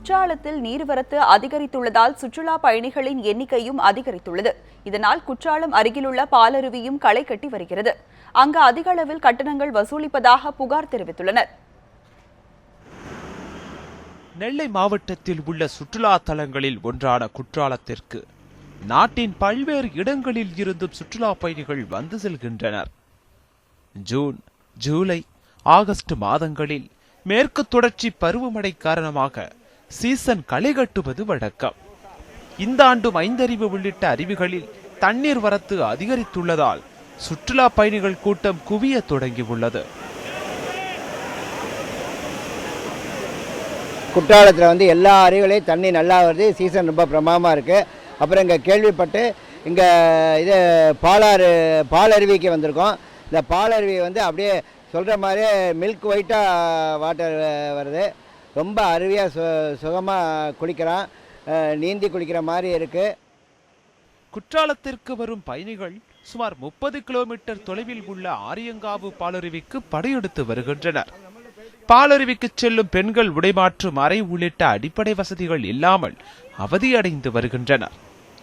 குற்றாலத்தில் நீர்வரத்து அதிகரித்துள்ளதால் சுற்றுலா பயணிகளின் எண்ணிக்கையும் அதிகரித்துள்ளது. இதனால் குற்றாலம் அருகிலுள்ள பாலருவியும் களை கட்டி வருகிறது. அங்கு அதிக அளவில் கட்டணங்கள் வசூலிப்பதாக புகார் தெரிவித்துள்ளனர். நெல்லை மாவட்டத்தில் உள்ள சுற்றுலா தலங்களில் ஒன்றான குற்றாலத்திற்கு நாட்டின் பல்வேறு இடங்களில் இருந்தும் சுற்றுலா பயணிகள் வந்து செல்கின்றனர். ஜூன் ஜூலை ஆகஸ்ட் மாதங்களில் மேற்கு தொடர்ச்சி பருவமழை காரணமாக சீசன் களை கட்டுவது வழக்கம். இந்த ஆண்டும் ஐந்தறிவு உள்ளிட்ட அருவிகளில் தண்ணீர் வரத்து அதிகரித்துள்ளதால் சுற்றுலா பயணிகள் கூட்டம் குவிய தொடங்கியுள்ளது குற்றாலத்தில் வந்து எல்லா அருவிகளையும் தண்ணி நல்லா வருது. சீசன் ரொம்ப பிரமாதமாக இருக்குது அப்புறம் இங்கே கேள்விப்பட்டு இங்கே இது பாலாறு பாலருவிக்கு வந்திருக்கோம். இந்த பாலருவி வந்து அப்படியே சொல்கிற மாதிரியே மில்க் ஒயிட்டாக வாட்டர் வருது. ரொம்ப அருவியாக சு சுகமாக குளிக்கிறான். நீந்தி குளிக்கிற மாதிரி இருக்குது குற்றாலத்திற்கு வரும் பயணிகள் சுமார் முப்பது கிலோமீட்டர் தொலைவில் உள்ள ஆரியங்காவு பாலருவிக்கு படையெடுத்து வருகின்றனர். பாலருவிக்கு செல்லும் பெண்கள் உடைமாற்றும் அறை உள்ளிட்ட அடிப்படை வசதிகள் இல்லாமல் அவதியடைந்து வருகின்றனர்.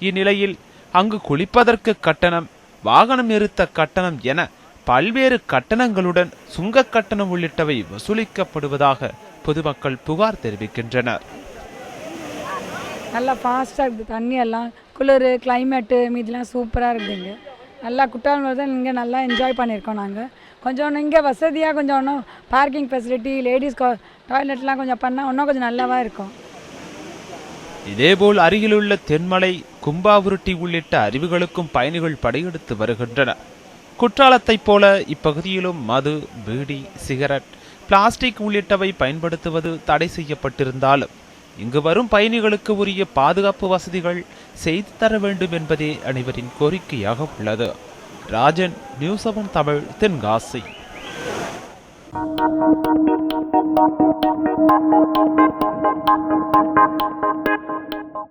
இந்நிலையில் அங்கு குளிப்பதற்கு கட்டணம் வாகனம் நிறுத்த கட்டணம் என பல்வேறு கட்டணங்களுடன் சுங்க கட்டணம் உள்ளிட்டவை வசூலிக்கப்படுவதாக பொதுமக்கள் புகார் தெரிவிக்கின்றனர். நல்லா ஃபாஸ்ட்டாக இருக்குது. தண்ணி எல்லாம் குளிர் கிளைமேட்டு மீதிலாம் சூப்பராக இருக்குதுங்க. நல்லா குற்றாலம் தான் இங்கே நல்லா என்ஜாய் பண்ணியிருக்கோம் நாங்கள் கொஞ்சம் இங்கே வசதியாக கொஞ்சம் இன்னும் பார்க்கிங் ஃபெசிலிட்டி லேடிஸ் டாய்லெட்லாம் கொஞ்சம் பண்ணால் இன்னும் கொஞ்சம் நல்லாவா இருக்கும். இதேபோல் அருகிலுள்ள தென்மலை கும்பாவுருட்டி உள்ளிட்ட அருவிகளுக்கும் பயணிகள் படையெடுத்து வருகின்றனர். குற்றாலத்தைப் போல இப்பகுதியிலும் மது பீடி சிகரெட் பிளாஸ்டிக் உள்ளிட்டவை பயன்படுத்துவது தடை செய்யப்பட்டிருந்தாலும் இங்கு வரும் பயணிகளுக்கு உரிய பாதுகாப்பு வசதிகள் செய்து தர வேண்டும் என்பதே அனைவரின் கோரிக்கையாக உள்ளது. Rajan news seven Tamil Tenkasi.